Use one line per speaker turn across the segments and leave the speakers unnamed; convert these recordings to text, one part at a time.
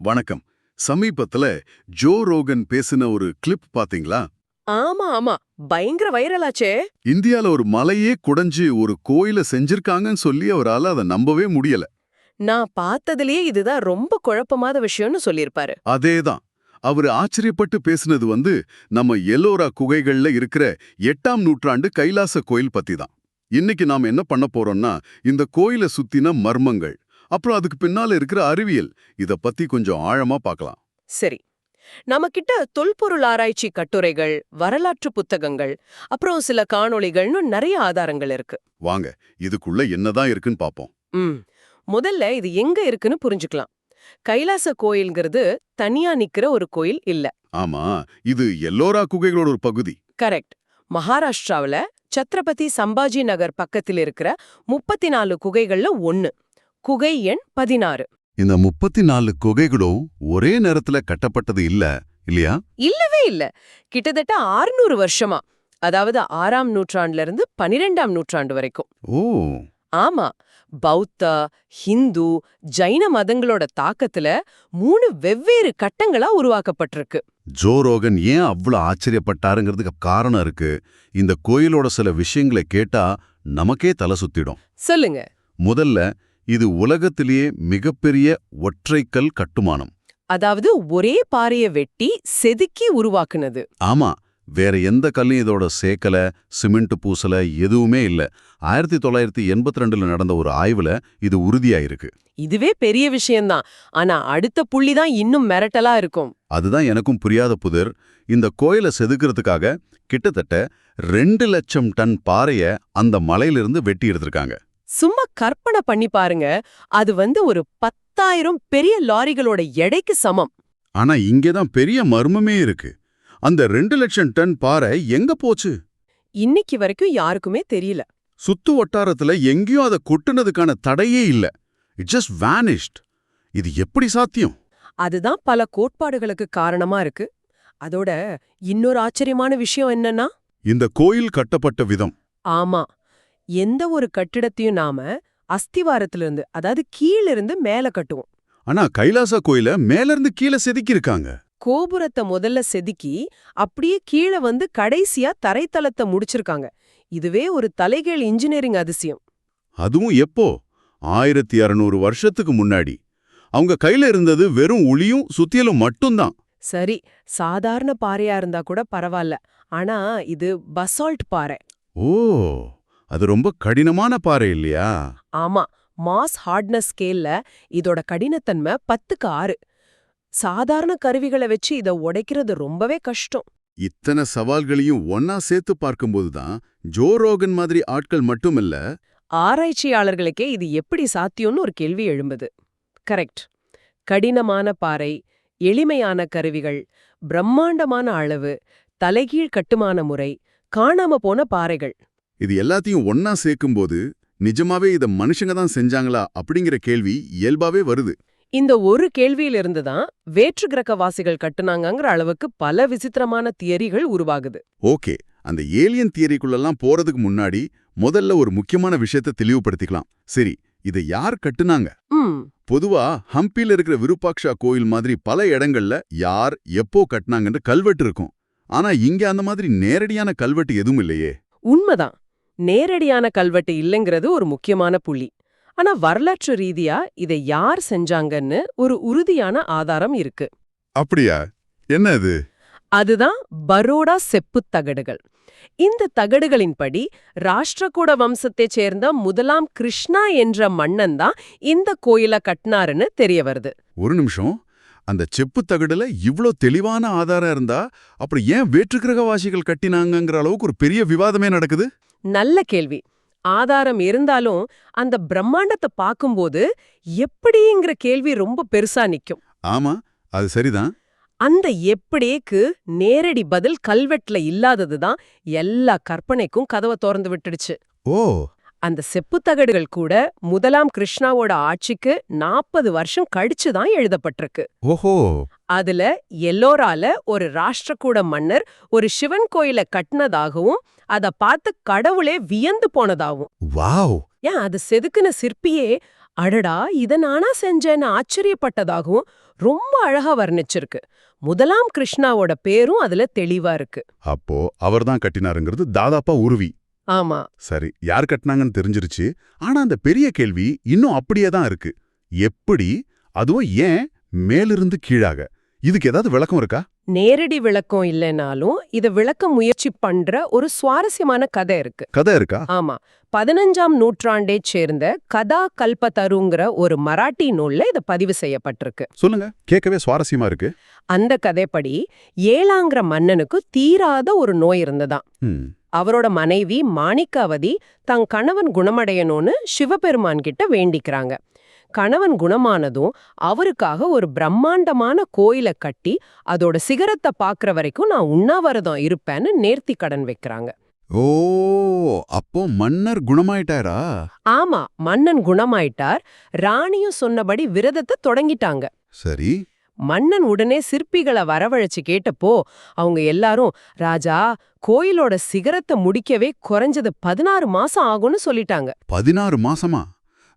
வணக்கம். சமீபத்துல ஜோ ரோகன் பேசின ஒரு கிளிப் பாத்தீங்களா?
ஆமா ஆமா. பயங்கர வைரலாச்சே
இந்தியால ஒரு மலையே குடைஞ்சு ஒரு கோயில செஞ்சிருக்காங்கன்னு சொல்லி அவரால அதை நம்பவே முடியல.
நான் பார்த்ததுலயே இதுதான் ரொம்ப குழப்பமாத விஷயம்னு சொல்லியிருப்பாரு.
அதேதான். அவர் ஆச்சரியப்பட்டு பேசினது வந்து நம்ம எல்லோரா குகைகள்ல இருக்கிற எட்டாம் நூற்றாண்டு கைலாச கோயில் பத்தி தான் இன்னைக்கு நாம என்ன பண்ண போறோம்னா இந்த கோயிலை சுத்தின மர்மங்கள். அப்புறம் அதுக்கு பின்னால இருக்கிற அறிவியல். இத பத்தி கொஞ்சம் ஆழமா பார்க்கலாம்
சரி. நம்ம கிட்ட தொல்பொருள் ஆராய்ச்சி கட்டுரைகள் வரலாற்று புத்தகங்கள் அப்புறம் சில காணொளிகள்னு நிறைய ஆதாரங்கள் இருக்கு.
வாங்க இதுக்குள்ள என்னதான் இருக்குன்னு பாப்போம்.
ம். முதல்ல இது எங்க இருக்குன்னு புரிஞ்சுக்கலாம். கைலாச கோயில்ங்கிறது தனியா நிக்கிற ஒரு கோயில் இல்ல.
ஆமா இது எல்லோரா குகைகளோட ஒரு பகுதி.
கரெக்ட். மகாராஷ்டிராவுல சத்ரபதி சம்பாஜி நகர் பக்கத்தில் இருக்கிற முப்பத்தி நாலு குகைகள்ல ஒன்னு குகை எண் பதினாறு.
இந்த முப்பத்தி நாலு குகைகளும் ஒரே நேரத்துல கட்டப்பட்டது இல்ல இல்லையா?
இல்லவே இல்ல. கிட்டத்தட்ட 600 வருஷமா. அதாவது ஆறாம் நூற்றாண்டுல இருந்து பனிரெண்டாம் நூற்றாண்டு வரைக்கும்.
ஓ.
ஆமா. பௌத்த ஹிந்து ஜைன மதங்களோட தாக்கத்துல மூணு வெவ்வேறு கட்டங்களா உருவாக்கப்பட்டிருக்கு.
ஜோ ரோகன் ஏன் அவ்வளவு ஆச்சரியப்பட்டாருங்கிறதுக்கு காரணம் இருக்கு. இந்த கோயிலோட சில விஷயங்களை கேட்டா நமக்கே தலை சுத்திடும்.
சொல்லுங்க.
முதல்ல இது உலகத்திலேயே மிகப்பெரிய ஒற்றைக்கல் கட்டுமானம்.
அதாவது ஒரே பாறைய வெட்டி செதுக்கி உருவாக்குனது.
ஆமா வேற எந்த கல்லையும் இதோட சேக்கல சிமெண்ட் பூசல எதுவுமே இல்ல. ஆயிரத்தி தொள்ளாயிரத்தி எண்பத்தி ரெண்டுல நடந்த ஒரு ஆய்வுல இது உறுதியாயிருக்கு.
இதுவே பெரிய விஷயம்தான். ஆனா அடுத்த புள்ளி தான் இன்னும் மிரட்டலா இருக்கும்.
அதுதான் எனக்கும் புரியாத புதிர். இந்த கோயிலை செதுக்கிறதுக்காக கிட்டத்தட்ட ரெண்டு லட்சம் டன் பாறைய அந்த மலையிலிருந்து வெட்டி எடுத்திருக்காங்க.
சும்மா கற்பனை பண்ணி பாருங்க. அது வந்து ஒரு பத்தாயிரம் பெரிய லாரிகளோட எடைக்கு சமம்.
ஆனா இங்கதான் பெரிய மர்மமே இருக்கு. அந்த ரெண்டு லட்சம் டன் பாறை எங்க போச்சு?
இன்னைக்கு வரைக்கும் யாருக்குமே தெரியல.
சுத்து வட்டாரத்துல எங்கேயும் அதை கொட்டுனதுக்கான தடையே இல்ல. இட் ஜஸ்ட் வேனிஷ்ட் இது எப்படி சாத்தியம்?
அதுதான் பல கோட்பாடுகளுக்கு காரணமா இருக்கு. அதோட இன்னொரு ஆச்சரியமான விஷயம் என்னன்னா?
இந்த கோயில் கட்டப்பட்ட விதம்.
ஆமா. எந்த ஒரு கட்டிடத்தையும் நாம அஸ்திவாரத்திலிருந்து அதாவது கீழிருந்து மேல கட்டுவோம்.
ஆனா கைலாச கோயில மேல இருந்து கீழே செதுக்கி இருக்காங்க
கோபுரத்தை முதல்ல செதுக்கி அப்படியே கீழே வந்து கடைசியா தரைத்தளத்தை முடிச்சிருக்காங்க. இதுவே ஒரு தலைகீழ் இன்ஜினியரிங் அதிசயம்.
அதுவும் எப்போ? ஆயிரத்தி அறுநூறு வருஷத்துக்கு முன்னாடி. அவங்க கையில இருந்தது வெறும் உளியும் சுத்தியலும் மட்டும்தான்.
சரி சாதாரண பாறையா இருந்தா கூட பரவாயில்ல. ஆனா இது பசால்ட் பாறை.
ஓ! அது ரொம்ப கடினமான பாறை இல்லையா?
ஆமா. மாஸ் ஹார்ட்னஸ் ஸ்கேல்ல இதோட கடினத்தன்மை பத்துக்கு ஆறு. சாதாரண கருவிகளை வச்சு இத உடைக்கிறது ரொம்பவே கஷ்டம்.
இத்தனை சவால்களையும் ஒன்னா சேர்த்து பார்க்கும்போது தான் ஜோ ரோகன் மாதிரி ஆட்கள் மட்டுமல்ல.
ஆராய்ச்சியாளர்களுக்கே இது எப்படி சாத்தியம்னு ஒரு கேள்வி எழும்புது. கரெக்ட். கடினமான பாறை எளிமையான கருவிகள் பிரம்மாண்டமான அளவு தலைகீழ் கட்டுமான முறை காணாம போன பாறைகள்.
இது எல்லாத்தையும் ஒன்னா சேர்க்கும்போது நிஜமாவே இத மனுஷங்க தான் செஞ்சாங்களா அப்படிங்கிற கேள்வி இயல்பாவே வருது.
இந்த ஒரு கேள்வியிலிருந்து தான் வேற்று கிரகவாசிகள் கட்டுனாங்கங்கிற அளவுக்கு பல விசித்திரமான தியரிகள் உருவாகுது.
ஓகே அந்த ஏலியன் தியரிக்குள்ளெல்லாம் போறதுக்கு முன்னாடி முதல்ல ஒரு முக்கியமான விஷயத்தை தெளிவுபடுத்திக்கலாம். சரி இதை யார் கட்டுனாங்க? பொதுவா ஹம்பில இருக்கிற விருப்பாக்ஷா கோயில் மாதிரி பல இடங்கள்ல யார் எப்போ கட்டினாங்கன்னு கல்வெட்டு இருக்கும். ஆனா இங்க அந்த மாதிரி நேரடியான கல்வெட்டு எதுவும் இல்லையே.
உண்மைதான். நேரடியான கல்வெட்டு இல்லைங்கிறது ஒரு முக்கியமான புள்ளி. ஆனா வரலாற்று ரீதியா இதை யார் செஞ்சாங்கன்னு ஒரு உறுதியான ஆதாரம் இருக்கு.
அப்படியா? என்ன இது?
அதுதான் பரோடா செப்புத் தகடுகள். இந்த தகடுகளின்படி ராஷ்டிரகூட வம்சத்தைச் சேர்ந்த முதலாம் கிருஷ்ணா என்ற மன்னன் தான் இந்த கோயில கட்டினாருன்னு தெரிய வருது.
ஒரு நிமிஷம். அந்த செப்பு தகடுல இவ்ளோ தெளிவான ஆதாரம் இருந்தா அப்புறம் ஏன் வேற்றுக்கிரகவாசிகள் கட்டினாங்கங்கிற அளவுக்கு ஒரு பெரிய விவாதமே நடக்குது?
நல்ல கேள்வி. ஆதாரம் இருந்தாலும் அந்த பிரம்மாண்டத்தை பார்க்கும்போது எப்படிங்கிற கேள்வி ரொம்ப பெருசா நிக்கும்.
ஆமா அது சரிதான்.
அந்த எப்படியேக்கு நேரடி பதில் கல்வெட்டுல இல்லாததுதான் எல்லா கற்பனைக்கும் கதவை திறந்து விட்டுடுச்சு.
ஓ!
அந்த செப்புத் தகடுகள் கூட முதலாம் கிருஷ்ணாவோட ஆட்சிக்கு நாற்பது வருஷம் கழிச்சு தான் எழுதப்பட்டிருக்கு.
ஓஹோ!
அதுல எல்லோரால ஒரு ராஷ்டிரகூட மன்னர் ஒரு சிவன் கோயில கட்டினதாகவும் அத பார்த்து கடவுளே வியந்து போனதாகவும்
வாவ்!
ஏன் அது செதுக்குன சிற்பியே அடடா இத நானா செஞ்சேன்னு ஆச்சரியப்பட்டதாகவும் ரொம்ப அழகா வர்ணிச்சிருக்கு. முதலாம் கிருஷ்ணாவோட பேரும் அதுல தெளிவா இருக்கு.
அப்போ அவர்தான் கட்டினாருங்கிறது தாதாப்பா உருவி.
ஆமா.
சரி யார் கட்டினாங்கன்னு தெரிஞ்சிருச்சு. ஆனா அந்த பெரிய கேள்வி இன்னும் அப்படியே தான் இருக்கு. எப்படி? அதுவும் ஏன் மேலிருந்து கீழாக? இதுக்கு ஏதாவது விளக்கம் இருக்கா?
நேரடி விளக்கம் இல்லைனாலும் இத விளக்க முயற்சி பண்ற ஒரு சுவாரஸ்யமான கதை இருக்கு.
கதை இருக்கா?
ஆமா. பதினஞ்சாம் நூற்றாண்டைச் சேர்ந்த கதா கல்பதருங்கிற ஒரு மராட்டி நூல்ல இது பதிவு செய்யப்பட்டிருக்கு.
சொல்லுங்க. கேட்கவே சுவாரஸ்யமா இருக்கு.
அந்த கதைப்படி ஏழாங்கிற மன்னனுக்கு தீராத ஒரு நோய் இருந்ததாம். அவரோட மனைவி மாணிக்காவதி தன் கணவன் குணமடையணும்னு சிவபெருமான் கிட்ட வேண்டிக்கிறாங்க. கணவன் குணமானதும் அவருக்காக ஒரு பிரம்மாண்டமான கோயிலை கட்டி அதோட சிகரத்தை பார்க்கற வரைக்கும் நான் உண்ணாவிரதம் இருப்பேன்னு நேர்த்தி கடன் வைக்கிறாங்க.
ஓ அப்போ மன்னர் குணமாயிட்டாரா?
ஆமா மன்னன் குணமாயிட்டார். ராணியும் சொன்னபடி விரதத்தை தொடங்கிட்டாங்க.
சரி.
மன்னன் உடனே சிற்பிகளை வரவழைச்சு கேட்டப்போ அவங்க எல்லாரும் ராஜா கோயிலோட சிகரத்தை முடிக்கவே குறைஞ்சது பதினாறு மாசம் ஆகும்னு சொல்லிட்டாங்க.
பதினாறு மாசமா?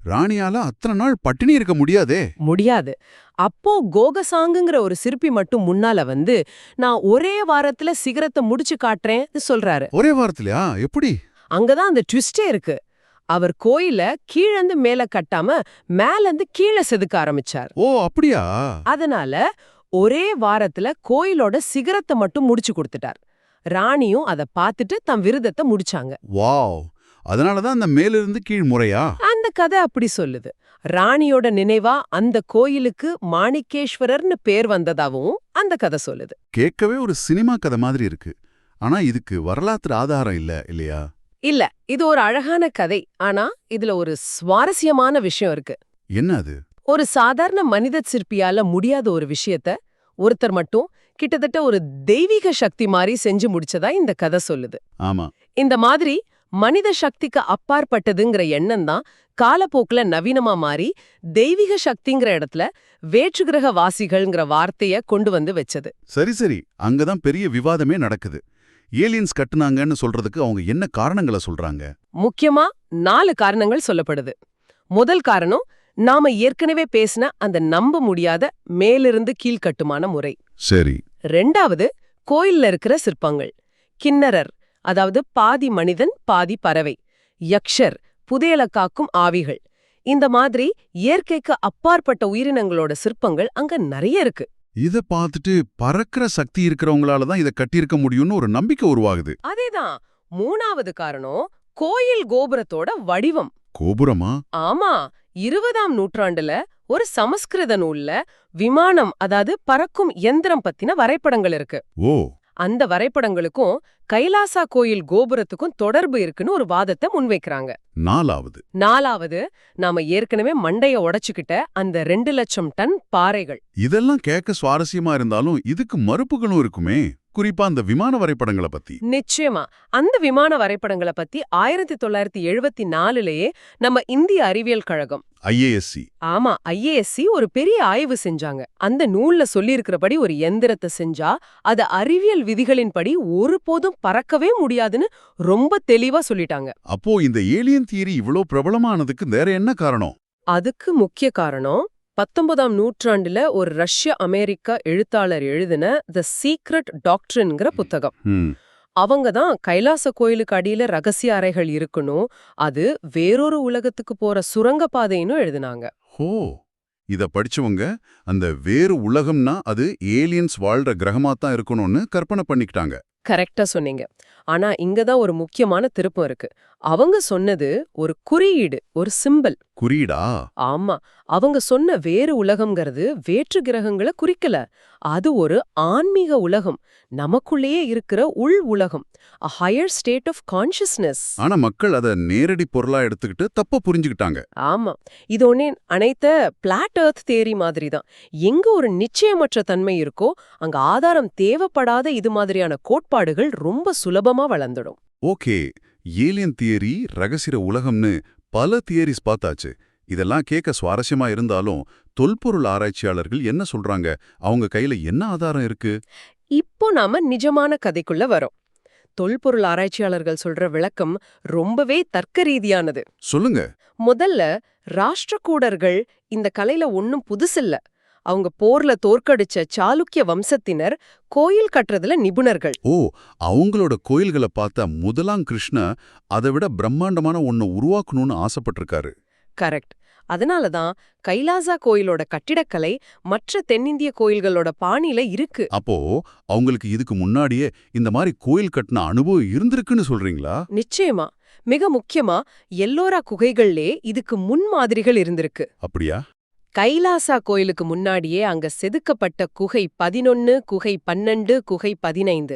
ராணியால அத்தனை நாள் பட்டினி இருக்க முடியாதே.
முடியாது. அப்போ கோகசாங்குங்கிற ஒரு சிற்பி மட்டும் முன்னால வந்து நான் ஒரே வாரத்துல சிகரத்தை முடிச்சு காட்டுறேன்னு சொல்றாரு.
ஒரே வாரத்திலயா? எப்படி?
அங்கதான் அந்த ட்விஸ்டே இருக்கு. அவர் கோயில கீழந்து மேல கட்டாம மேலந்து கீழே செதுக்க ஆரம்பிச்சார்.
ஓ அப்படியா?
அதனால ஒரே வாரத்துல கோயிலோட சிகரத்தை மட்டும் முடிச்சு கொடுத்துட்டார். ராணியும் அத பார்த்துட்டு தம் விருதத்தை முடிச்சாங்க.
வாவ்! அதனாலதான் அந்த மேலிருந்து கீழ் முறையா
கதை அப்படி சொல்லுது. ராணியோட நினைவா அந்த கோயிலுக்கு மாணிக்கேஸ்வரர்னு பேர் வந்ததாவும் அந்த கதை சொல்லுது.
கேட்கவே ஒரு சினிமா கதை மாதிரி இருக்கு. ஆனா இதுக்கு வரலாற்று ஆதாரம் இல்ல இல்லையா?
இல்ல இது ஒரு அழகான கதை. ஆனா இதுல ஒரு சுவாரஸ்யமான விஷயம் இருக்கு.
என்ன அது?
ஒரு சாதாரண மனித சிற்பியால முடியாத ஒரு விஷயத்த ஒருத்தர் மட்டும் கிட்டத்தட்ட ஒரு தெய்வீக சக்தி மாதிரி செஞ்சு முடிச்சதா இந்த கதை சொல்லுது.
ஆமா.
இந்த மாதிரி மனித சக்திக்கு அப்பாற்பட்டதுங்கிற எண்ணம் தான் காலப்போக்குல நவீனமா மாறி தெய்வீக சக்திங்கிற இடத்துல வேற்றுகிரக வாசிகள்ங்கிற வார்த்தைய கொண்டு வந்து வச்சது.
சரி சரி. அங்கதான் பெரிய விவாதமே நடக்குது. ஏலியன்ஸ் கட்டுனாங்கன்னு சொல்றதுக்கு அவங்க என்ன காரணங்களை சொல்றாங்க?
முக்கியமா நாலு காரணங்கள் சொல்லப்படுது. முதல் காரணம் நாம ஏற்கனவே பேசின அந்த நம்ப முடியாத மேலிருந்து கீழ்க்கட்டுமான முறை.
சரி.
ரெண்டாவது கோயில்ல இருக்கிற சிற்பங்கள். கிண்ணறர். அதாவது பாதி மனிதன் பாதி பறவை. யக்ஷர் புதையல காக்கும் ஆவிகள். இந்த மாதிரி இயற்கைக்கு அப்பாற்பட்ட உயிரினங்களோட சிற்பங்கள் அங்க நிறைய இருக்கு.
இத பார்த்துட்டு பறக்கிற சக்தி இருக்கிறவங்களால தான் இதை கட்டியிருக்க முடியும்னு ஒரு நம்பிக்கை உருவாகுது.
அதேதான். மூணாவது காரணம் கோயில் கோபுரத்தோட வடிவம்.
கோபுரமா?
ஆமா. இருபதாம் நூற்றாண்டுல ஒரு சமஸ்கிருத நூல்ல விமானம் அதாவது பறக்கும் எந்திரம் பத்தின வரைபடங்கள் இருக்கு.
ஓ.
அந்த வரைபடங்களுக்கும் கைலாசா கோயில் கோபுரத்துக்கும் தொடர்பு இருக்குன்னு ஒரு வாதத்தை முன்வைக்கிறாங்க.
நாலாவது.
நாலாவது நாம ஏற்கனவே மண்டைய உடைச்சுக்கிட்ட அந்த ரெண்டு லட்சம் டன் பாறைகள்.
இதெல்லாம் கேட்க சுவாரஸ்யமா இருந்தாலும் இதுக்கு மறுப்புகளும் இருக்குமே. குறிப்பா அந்த விமான வரைபடங்களை பத்தி.
நிச்சயமா. அந்த விமான வரைபடங்களை பத்தி ஆயிரத்தி தொள்ளாயிரத்தி எழுபத்தி நாலுலயே நம்ம இந்திய அறிவியல் கழகம்
ஐஏஎஸ்சி.
ஆமா ஐஏஎஸ்சி ஒரு பெரிய ஆய்வு செஞ்சாங்க. அந்த நூல்ல சொல்லியிருக்கிறபடி ஒரு எந்திரத்தை செஞ்சா அது அறிவியல் விதிகளின்படி ஒருபோதும் பறக்கவே முடியாதுன்னு ரொம்ப தெளிவா சொல்லிட்டாங்க.
அப்போ இந்த ஏலியன் தியரி இவ்ளோ பிரபலமானதுக்கு வேற என்ன காரணம்?
அதுக்கு முக்கிய காரணம் பத்தொன்பதாம் நூற்றாண்டுல ஒரு ரஷ்ய அமெரிக்க எழுத்தாளர் எழுதின த சீக்ரெட் டாக்டர்ங்கிற புத்தகம். அவங்க தான் கைலாச கோயிலுக்கு அடியில ரகசிய அறைகள் இருக்கணும் அது வேறொரு உலகத்துக்கு போற சுரங்கப்பாதைன்னு எழுதினாங்க.
ஹோ இத படிச்சவங்க அந்த வேறு உலகம்னா அது ஏலியன்ஸ் வாழ்ற கிரகமா தான் இருக்கணும்னு கற்பனை பண்ணிக்கிட்டாங்க.
கரெக்டா சொன்னீங்க. ஆனா இங்க தான் ஒரு முக்கியமான திருப்பம் இருக்கு. அவங்க சொன்னது ஒரு குறியீடு ஒரு சிம்பல்
குறியீடா?
ஆமா. அவங்க சொன்ன வேறு உலகம்ங்கிறது வேற்று கிரகங்களை குறிக்கல. அது ஒரு ஆன்மீக உலகம். நமக்குள்ளேயே இருக்கிற உள் உலகம். Higher state of consciousness.
ஆனா மக்கள் அத நேரடி பொருளா எடுத்துக்கிட்டு தப்பா புரிஞ்சுக்கிட்டாங்க.
ஆமா. இது ஒன்னே அனைத்த பிளாட் எர்த் தேரி மாதிரி தான். எங்க ஒரு நிச்சயமற்ற தன்மை இருக்கோ அங்க ஆதாரம் தேவைப்படாத இது மாதிரியான கோட்பாடுகள் ரொம்ப சுலபமா வளர்ந்துடும்.
ஓகே ஏலியன் தியரி ரகசிய உலகம்னு பல தியரிஸ் பார்த்தாச்சு. இதெல்லாம் கேட்க சுவாரஸ்யமா இருந்தாலும் தொல்பொருள் ஆராய்ச்சியாளர்கள் என்ன சொல்றாங்க? அவங்க கையில என்ன ஆதாரம் இருக்கு?
இப்போ நாம நிஜமான கதைக்குள்ள வரோம். தொல்பொருள் ஆராய்ச்சியாளர்கள் சொல்ற விளக்கம் ரொம்பவே தர்க்க ரீதியானது
சொல்லுங்க.
முதல்ல ராஷ்டிரகூடர்கள் இந்த கலையில ஒன்னும் புதுசில்ல. அவங்க போர்ல தோற்கடிச்ச சாளுக்கிய வம்சத்தினர் கோயில் கட்டுறதுல நிபுணர்கள்.
ஓ அவங்களோட கோயில்களை பார்த்தா முதலாம் கிருஷ்ண அதை விட பிரம்மாண்டமான ஒன்னு உருவாக்கணும்னு ஆசைப்பட்டிருக்காரு.
கரெக்ட். அதனால தான் கைலாசா கோயிலோட கட்டிடக்கலை மற்ற தென்னிந்திய கோயில்களோட பாணியில இருக்கு.
அப்போ அவங்களுக்கு இதுக்கு முன்னாடியே இந்த மாதிரி கோயில் கட்டின அனுபவம் இருந்திருக்குன்னு சொல்றீங்களா?
நிச்சயமா. மிக முக்கியமா எல்லோரா குகைகள்லே இதுக்கு முன்மாதிரிகள் இருந்திருக்கு.
அப்படியா?
கைலாசா கோயிலுக்கு முன்னாடியே அங்க செதுக்கப்பட்ட குகை பதினொன்னு குகை பன்னெண்டு குகை பதினைந்து.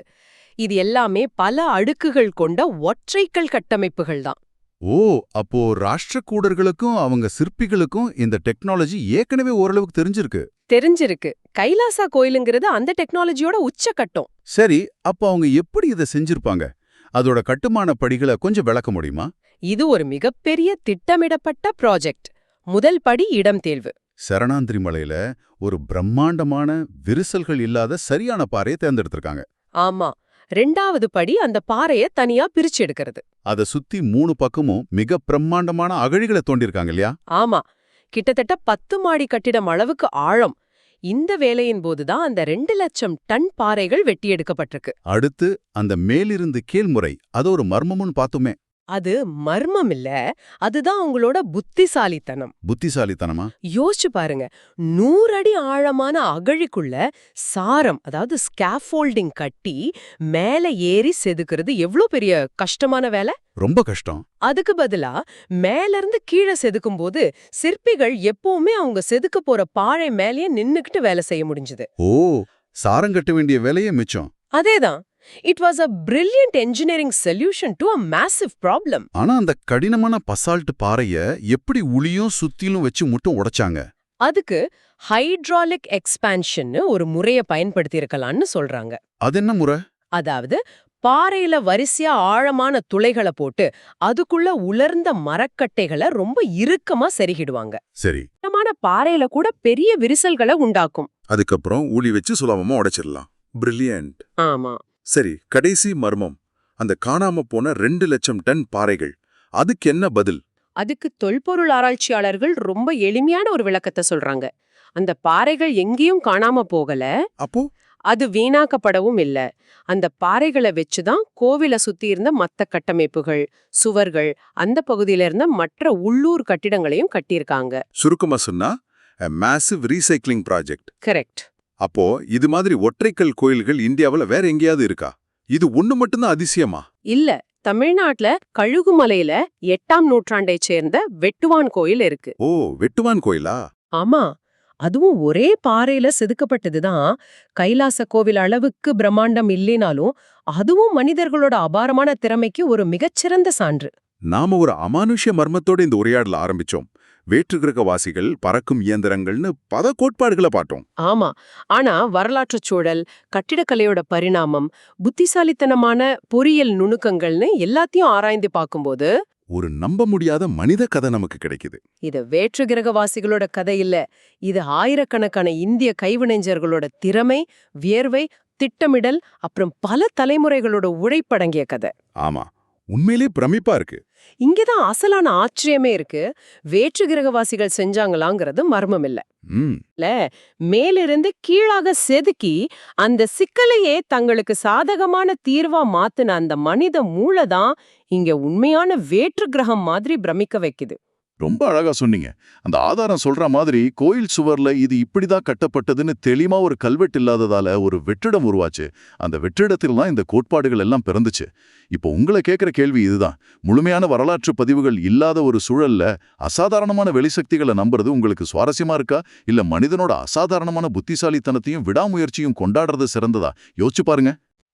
இது எல்லாமே பல அடுக்குகள் கொண்ட ஒற்றைக்கல் கட்டமைப்புகள் தான்.
ஓ அப்போ ராஷ்டிரக்கூடர்களுக்கும் அவங்க சிற்பிகளுக்கும் இந்த டெக்னாலஜி ஏற்கனவே ஓரளவுக்கு தெரிஞ்சிருக்கு.
தெரிஞ்சிருக்கு. கைலாசா கோயிலுங்கிறது அந்த டெக்னாலஜியோட உச்சக்கட்டம்.
சரி அப்போ அவங்க எப்படி இதை செஞ்சிருப்பாங்க? அதோட கட்டுமான படிகளை கொஞ்சம் விளக்க முடியுமா?
இது ஒரு மிகப்பெரிய திட்டமிடப்பட்ட ப்ராஜெக்ட். முதல் படி இடம் தேர்வு.
சரணாந்திரி மலையில ஒரு பிரம்மாண்டமான விரிசல்கள் இல்லாத சரியான பாறையை தேர்ந்தெடுத்திருக்காங்க.
ஆமா. ரெண்டாவது படி அந்த பாறைய தனியா பிரிச்சு எடுக்கிறது.
அதை சுத்தி மூணு பக்கமும் மிக பிரம்மாண்டமான அகழிகளை தோண்டிருக்காங்க இல்லையா?
ஆமா. கிட்டத்தட்ட பத்து மாடி கட்டிடம் அளவுக்கு ஆழம். இந்த வேலையின் போதுதான் அந்த ரெண்டு லட்சம் டன் பாறைகள் வெட்டி எடுக்கப்பட்டிருக்கு.
அடுத்து அந்த மேலிருந்து கீழ்முறை அது ஒரு மர்மமுன்னு பார்த்தோமே.
அது மர்மம் இல்ல. அதுதான் உங்களோட புத்திசாலித்தனம்.
புத்திசாலித்தனமா?
யோசிச்சு பாருங்க. நூறடி ஆழமான அகழிக்குள்ள சாரம் அதாவது ஸ்கேஃபோல்டிங் கட்டி மேல ஏறி செதுக்கிறது எவ்ளோ பெரிய கஷ்டமான வேலை?
ரொம்ப கஷ்டம்.
அதுக்கு பதிலா மேல இருந்து கீழே செதுக்கும் போது சிற்பிகள் எப்பவுமே அவங்க செதுக்க போற பாறை மேலேயே நின்னுக்கிட்டு வேலை செய்ய முடிஞ்சது.
ஓ சாரம் கட்ட வேண்டிய வேலையே மிச்சம்.
அதேதான் it was a brilliant engineering solution to a massive problem
ஆனா அந்த கடினமான பசால்ட் பாறைய எப்படி உளியும் சுத்திலும் வச்சு மட்டும் உடைச்சாங்க?
அதுக்கு ஹைட்ராலிக் எக்ஸ்பான்ஷன்னு ஒரு முறைய பயன்படுத்தி இருக்கலாம்னு சொல்றாங்க.
அது என்ன முறை?
அதாவது பாறையில வரிசையா ஆழமான துளைகளை போட்டு அதுக்குள்ள உலர்ந்த மரக்கட்டைகளை ரொம்ப இறுக்கமா செருகிடுவாங்க.
சரி.
பாறையில கூட பெரிய விரிசல்களை உண்டாக்கும்.
அதுக்கப்புறம் ஊழி வச்சு சுலபமா உடைச்சிடலாம். பிரில்லியன்ட்
ஆமா.
சரி கடைசி மர்மம். அந்த காணாம போன ரெண்டு லட்சம் டன் பாறைகள். அதுக்கு என்ன பதில்?
அதுக்கு தொல்பொருள் ஆராய்ச்சியாளர்கள் ரொம்ப எளிமையான ஒரு விளக்கத்தை சொல்றாங்க. அந்த பாறைகள் எங்கேயும் காணாம போகல.
அப்போ?
அது வீணாக்கப்படவும் இல்ல. அந்த பாறைகளை வச்சுதான் கோவிலை சுத்தி இருந்த மத்த கட்டமைப்புகள் சுவர்கள் அந்த பகுதியில இருந்த மற்ற உள்ளூர் கட்டிடங்களையும் கட்டியிருக்காங்க.
சுருக்கமா சொன்னா மேசிவ் ரீசைக்ளிங் ப்ராஜெக்ட்
கரெக்ட்
அப்போ இது மாதிரி ஒற்றைக்கல் கோயில்கள் இந்தியாவுல வேற எங்கேயாவது இருக்கா? இது ஒண்ணு மட்டும்தான் அதிசயமா?
இல்ல தமிழ்நாட்டுல கழுகுமலையில எட்டாம் நூற்றாண்டைச் சேர்ந்த வெட்டுவான் கோயில் இருக்கு.
ஓ வெட்டுவான் கோயிலா?
ஆமா அதுவும் ஒரே பாறையில செதுக்கப்பட்டதுதான் கைலாச கோவில் அளவுக்கு பிரம்மாண்டம் இல்லைனாலும் அதுவும் மனிதர்களோட அபாரமான திறமைக்கு ஒரு மிகச்சிறந்த சான்று.
நாம ஒரு அமானுஷ்ய மர்மத்தோட இந்த உரையாடல ஆரம்பிச்சோம். வேற்றுக்கிரகவாசிகள் பறக்கும் இயந்திரங்கள்னு பல கோட்பாடுகளை பார்த்தோம்.
ஆமா. ஆனா வரலாற்றுச் சூழல் கட்டிடக்கலையோட பரிணாமம் புத்திசாலித்தனமான பொறியியல் நுணுக்கங்கள்னு எல்லாத்தையும் ஆராய்ந்து பார்க்கும்போது
ஒரு நம்ப முடியாத மனித கதை நமக்கு கிடைக்குது.
இது வேற்று கிரகவாசிகளோட கதை இல்ல. இது ஆயிரக்கணக்கான இந்திய கைவினைஞர்களோட திறமை வியர்வை திட்டமிடல் அப்புறம் பல தலைமுறைகளோட உழைப்படங்கிய கதை.
ஆமா. உண்மையிலே பிரமிப்பா இருக்கு.
இங்கதான் அசலான ஆச்சரியமே இருக்கு. வேற்று கிரகவாசிகள் செஞ்சாங்களாங்கிறது மர்மம் இல்ல
ம்
மேலிருந்து கீழாக செதுக்கி அந்த சிக்கலையே தங்களுக்கு சாதகமான தீர்வா மாத்துன அந்த மனித மூளைதான் இங்க உண்மையான வேற்று கிரகம் மாதிரி பிரமிக்க வைக்குது.
ரொம்ப அழகா சொன்னீங்க. அந்த ஆதாரம் சொல்ற மாதிரி கோயில் சுவர்ல இது இப்படிதான் கட்டப்பட்டதுன்னு தெளிவா ஒரு கல்வெட்டு இல்லாததால ஒரு வெற்றிடம் உருவாச்சு. அந்த வெற்றிடத்தில் தான் இந்த கோட்பாடுகள் எல்லாம் பிறந்துச்சு. இப்போ உங்களை கேட்குற கேள்வி இதுதான். முழுமையான வரலாற்று பதிவுகள் இல்லாத ஒரு சூழல்ல அசாதாரணமான வெளிசக்திகளை நம்புறது உங்களுக்கு சுவாரஸ்யமா இருக்கா? இல்ல மனிதனோட அசாதாரணமான புத்திசாலித்தனத்தையும் விடாமுயற்சியும் கொண்டாடுறது சிறந்ததா? யோசிச்சு பாருங்க.